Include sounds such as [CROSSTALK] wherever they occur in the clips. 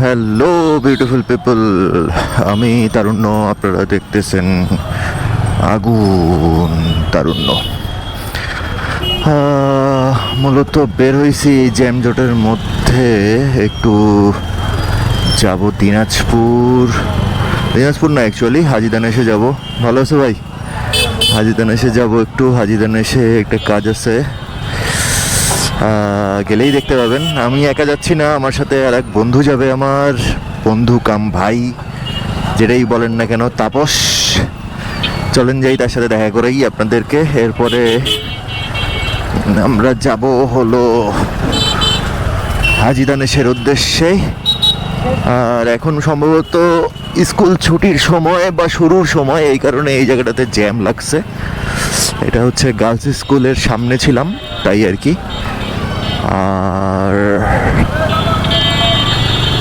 Hello beautiful people আমি তারুণ্য, আপনারা দেখতেছেন আগুন তারুণ্য। মূলত বের হয়েছি এই জ্যামজটের মধ্যে, একটু যাব দিনাজপুর। দিনাজপুর না অ্যাকচুয়ালি হাজিদান এসে যাব। ভালো আছে ভাই? হাজিদান এসে যাব একটু, হাজিদান এসে একটা কাজ আছে। গেলেই দেখতে পাবেন। আমি একা যাচ্ছি না, আমার সাথে আর এক বন্ধু যাবে আমার। বন্ধু কাম ভাই, যেটাই বলেন না কেন, তাপস। চলেন যাই, তার সাথে দেখা করেই আপনাদেরকে। এরপরে আমরা যাব হলো হাজিদানেশের উদ্দেশ্যে। আর এখন সম্ভবত স্কুল ছুটির সময় বা শুরুর সময়, এই কারণে এই জায়গাটাতে জ্যাম লাগছে। এটা হচ্ছে গার্লস স্কুলের সামনে ছিলাম, তাই আর কি। আর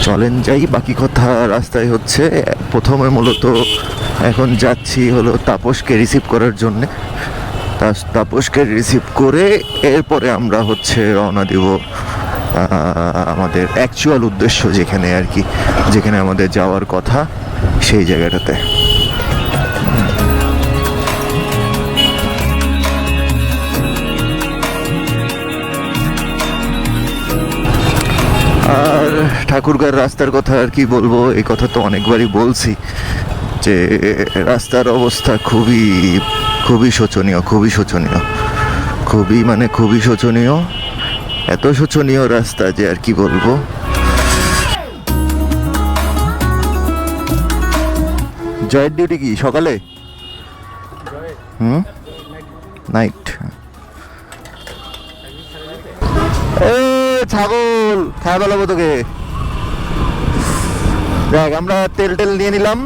চলেন যাই, বাকি কথা রাস্তায় হচ্ছে। প্রথমে মূলত এখন যাচ্ছি হলো তাপসকে রিসিভ করার জন্যে। তাপসকে রিসিভ করে এরপরে আমরা হচ্ছে রওনা দিব আমাদের অ্যাকচুয়াল উদ্দেশ্য যেখানে আর কি, যেখানে আমাদের যাওয়ার কথা সেই জায়গাটাতে। আর ঠাকুরগার রাস্তার কথা আর কি বলব? এই কথা তো অনেকবারই বলছি যে, রাস্তার অবস্থা খুবই খুবই শোচনীয় খুবই শোচনীয়। খুবই মানে খুবই শোচনীয়, এত শোচনীয় রাস্তা যে আর কি বলব? জয়ের ডিউটি কি? সকালে? হুম? নাইট এ ছাগল খাওয়া বেলাবো তোকে। দেখ, আমরা তেল টেল নিয়ে নিলাম,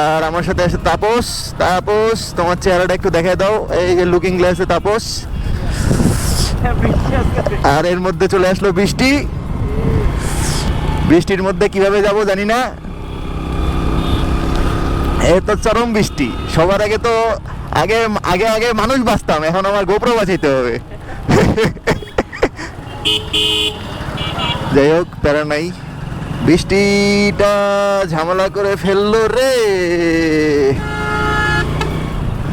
আর আমার সাথে আছে তাপস। তাপস, তোমার চেহারাটা একটু দেখায় দাও, এই যে লুকিং গ্লাসে তাপস। আর এর মধ্যে চলে আসলো বৃষ্টি। বৃষ্টির মধ্যে কীভাবে যাব জানি না। এ তো চরম বৃষ্টি। সবার আগে তো, আগে আগে আগে মানুষ বাঁচতাম, এখন আমার গোপ্র বাঁচাইতে হবে। যাই হোক প্যারা নাই। বৃষ্টিটা ঝামেলা করে ফেলল রে।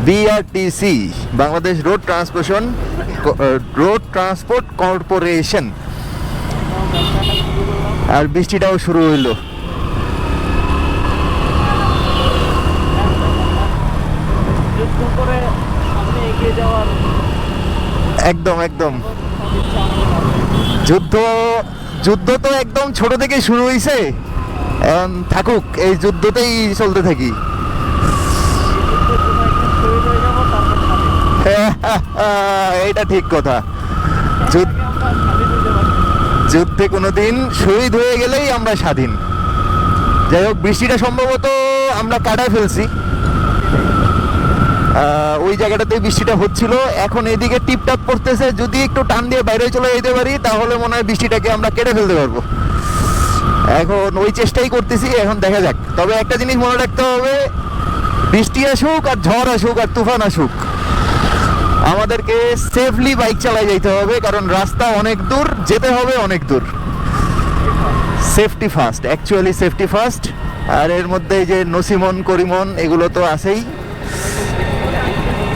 BRTC Bangladesh road transportation road transport corporation আর বৃষ্টিটাও শুরু হইল। একদম একদম। যুদ্ধ যুদ্ধ তো একদম ছোট থেকে শুরু হয়েছে থাকুক, এই যুদ্ধতেই চলতে থাকি। [LAUGHS] এইটা ঠিক কথা। যুদ্ধ কোনোদিন শহীদ হয়ে গেলেই আমরা স্বাধীন। যাই হোক, বৃষ্টিটা সম্ভবত আমরা কাটায় ফেলছি। ওই জায়গাটাতে বৃষ্টিটা হচ্ছিল। এখন এদিকে টিপটাপ পড়তেছে যদি একটু টান দিয়ে বাইরে চলে যেতে পারি, তাহলে মনে হয় বৃষ্টিটাকে আমরা কেটে ফেলতে পারব। এখন ওই চেষ্টাই করতেছি, এখন দেখা যাক। তবে একটা জিনিস মনে রাখতে হবে, বৃষ্টি আসুক আর ঝড় আসুক আর তুফান আসুক, আমাদেরকে সেফলি বাইক চালায় যেতে হবে, কারণ রাস্তা অনেক দূর, যেতে হবে অনেক দূর। Safety first actually safety first আর এর মধ্যে যে নসিমন, করিমন, এগুলো তো আছেই।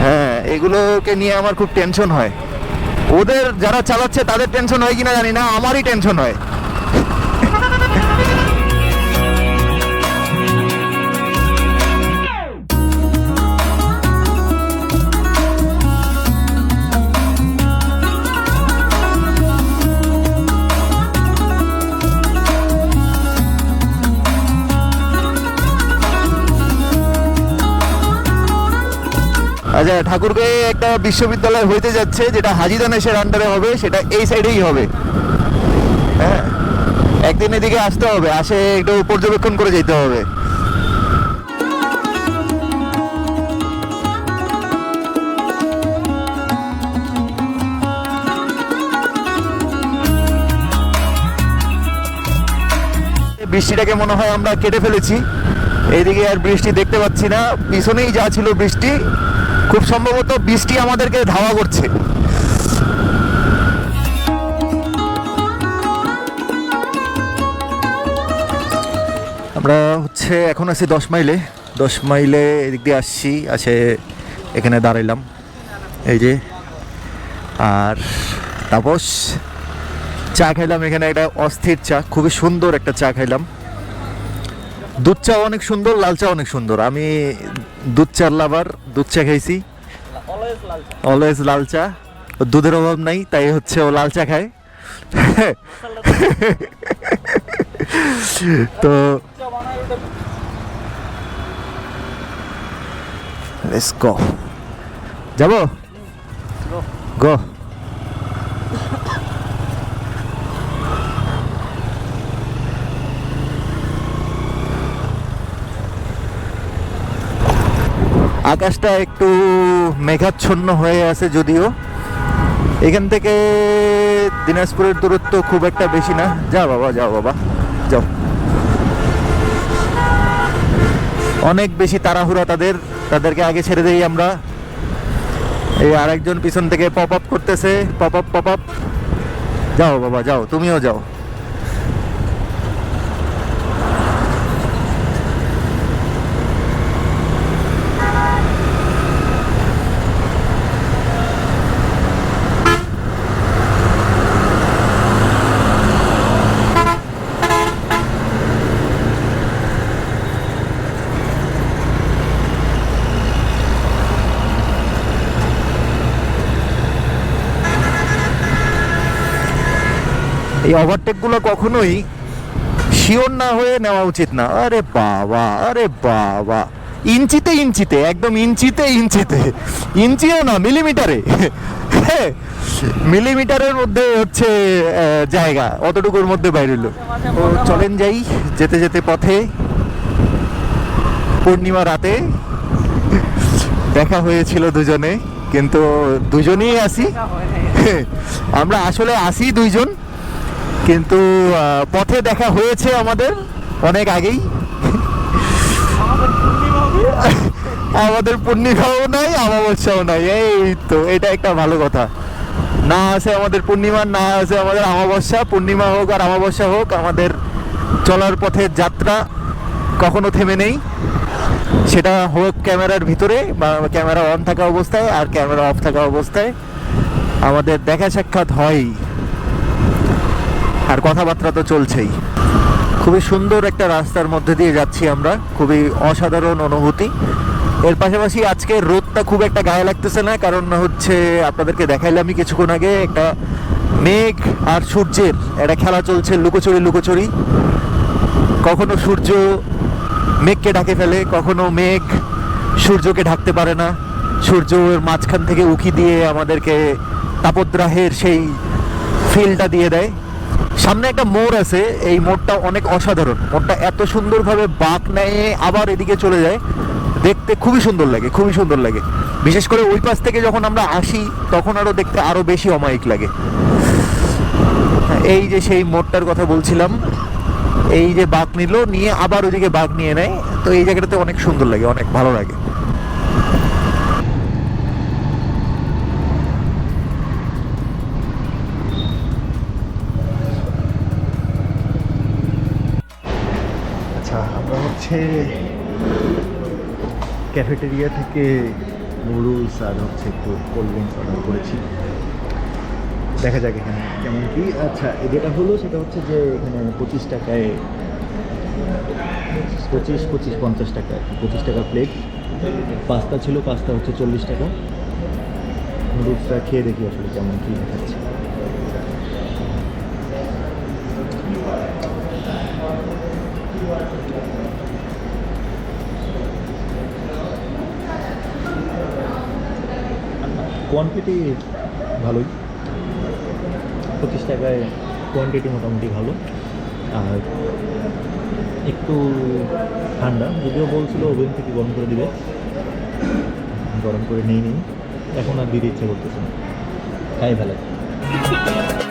হ্যাঁ এগুলোকে নিয়ে আমার খুব টেনশন হয়। ওদের যারা চালাচ্ছে তাদের টেনশন হয় কিনা জানি না, আমারই টেনশন হয়। আচ্ছা ঠাকুরকে একটা বিশ্ববিদ্যালয় হইতে যাচ্ছে, যেটা হাজিদানেশের আন্ডারে হবে, সেটা এই সাইডেই হবে। হ্যাঁ? একদিন এদিকে আসতে হবে, আসে একটু পর্যবেক্ষণ করে যেতে হবে। বৃষ্টিটাকে মনে হয় আমরা কেটে ফেলেছি। এইদিকে আর বৃষ্টি দেখতে পাচ্ছি না। পিছনেই যা ছিল বৃষ্টি খুব সম্ভবত বৃষ্টি আমাদেরকে ধাওয়া করছে। আমরা হচ্ছে এখন আছি দশ মাইলে। দশ মাইলে এদিক দিয়ে আসছি আসে এখানে দাঁড়াইলাম। এই যে, আর তাপস, চা খাইলাম এখানে, একটা অস্থির চা, খুবই সুন্দর একটা চা খাইলাম। দুধ চা অনেক সুন্দর লাল চা অনেক সুন্দর। আমি দুধ চার লাভার দুধ চা খাইছি। অলওয়েজ লাল চা। দুধের অভাব নাই তাই হচ্ছে ও লাল চা খায়। [LAUGHS] তো লেটস গো যাব. গো আকাশটা একটু মেঘাচ্ছন্ন হয়ে আছে যদিও। এখান থেকে দিনাজপুরের দূরত্ব খুব একটা বেশি না। যা বাবা যাও বাবা, যাও। অনেক বেশি তাড়াহুড়া তাদের। তাদেরকে আগে ছেড়ে দেই আমরা। এই আরেকজন পিছন থেকে পপ আপ করতেছে। পপ আপ পপ আপ যাও বাবা, যাও, তুমিও যাও। এই ওভারটেকগুলো কখনোই শিওর না হয়ে নেওয়া উচিত না। আরে বাবা আরে বাবা। ইঞ্চিতে ইঞ্চিতে একদম ইঞ্চিতে ইঞ্চিতে। ইঞ্চিও না মিলিমিটারে। মিলিমিটারের মধ্যে হচ্ছে জায়গা। অতটুকুর মধ্যে বাইরে হলো তো চলেন যাই যেতে যেতে পথে। পূর্ণিমা রাতে। দেখা হয়েছিল দুজনে কিন্তু দুজনেই আসি। আমরা আসলে আসি দুইজন। কিন্তু পথে দেখা হয়েছে আমাদের অনেক আগেই। আমাদের পূর্ণিমাও নাই, অমাবস্যাও নাই। এই তো, এটা একটা ভালো কথা। না আছে আমাদের পূর্ণিমা, না আছে আমাদের অমাবস্যা। পূর্ণিমা হোক আর অমাবস্যা হোক, আমাদের চলার পথের যাত্রা কখনো থেমে নেই। সেটা হোক ক্যামেরার ভিতরে বা ক্যামেরা অন থাকা অবস্থায় আর ক্যামেরা অফ থাকা অবস্থায়। আমাদের দেখা সাক্ষাৎ হয়ই। আর কথাবার্তা তো চলছেই। খুবই সুন্দর একটা রাস্তার মধ্যে দিয়ে যাচ্ছি আমরা। খুবই অসাধারণ অনুভূতি। এর পাশাপাশি আজকে রোদটা খুব একটা গায়ে লাগতেছে না, কারণ হচ্ছে আপনাদেরকে দেখাইলে আমি কিছুক্ষণ আগে একটা মেঘ আর সূর্যের একটা খেলা চলছে লুকোচুরি লুকোচুরি। কখনো সূর্য মেঘকে ঢাকে ফেলে, কখনো মেঘ সূর্যকে ঢাকতে পারে না। সূর্য এর মাঝখান থেকে উকি দিয়ে আমাদেরকে তাপদ্রাহের সেই ফিলটা দিয়ে দেয়। সামনে একটা মোড় আছে, এই মোড়টা অনেক অসাধারণ। মোড়টা এত সুন্দরভাবে বাঁক নেয় আবার এদিকে চলে যায়। দেখতে খুবই সুন্দর লাগে, খুবই সুন্দর লাগে। বিশেষ করে ওই পাশ থেকে যখন আমরা আসি, তখন আরও দেখতে আরও বেশি অমায়িক লাগে। এই যে সেই মোড়টার কথা বলছিলাম, এই যে বাঘ নিল, নিয়ে আবার ওইদিকে বাঘ নিয়ে নেয়। তো এই জায়গাটাতে অনেক সুন্দর লাগে, অনেক ভালো লাগে। হচ্ছে ক্যাফেটেরিয়া থেকে নুডলস আর হচ্ছে একটু কোল্ড ড্রিঙ্কস অর্ডার করেছি। দেখা যাক এখানে কেমন কি। আচ্ছা যেটা হলো সেটা হচ্ছে যে এখানে পঁচিশ টাকায়, পঁচিশ পঁচিশ, পঞ্চাশ টাকা। পঁচিশ টাকা প্লেট পাস্তা ছিল, পাস্তা হচ্ছে চল্লিশ টাকা। নুডলসটা খেয়ে দেখি আসলে কেমন কি দেখাচ্ছে। কোয়ান্টিটি ভালোই। পঁচিশ টাকায় কোয়ান্টিটি মোটামুটি ভালো। আর একটু ঠান্ডা, যদিও বলছিল ওভেন থেকে গরম করে দিবে। গরম করে নেই নেই। এখন আর দিতে ইচ্ছা করতেছে না। তাই ভালো।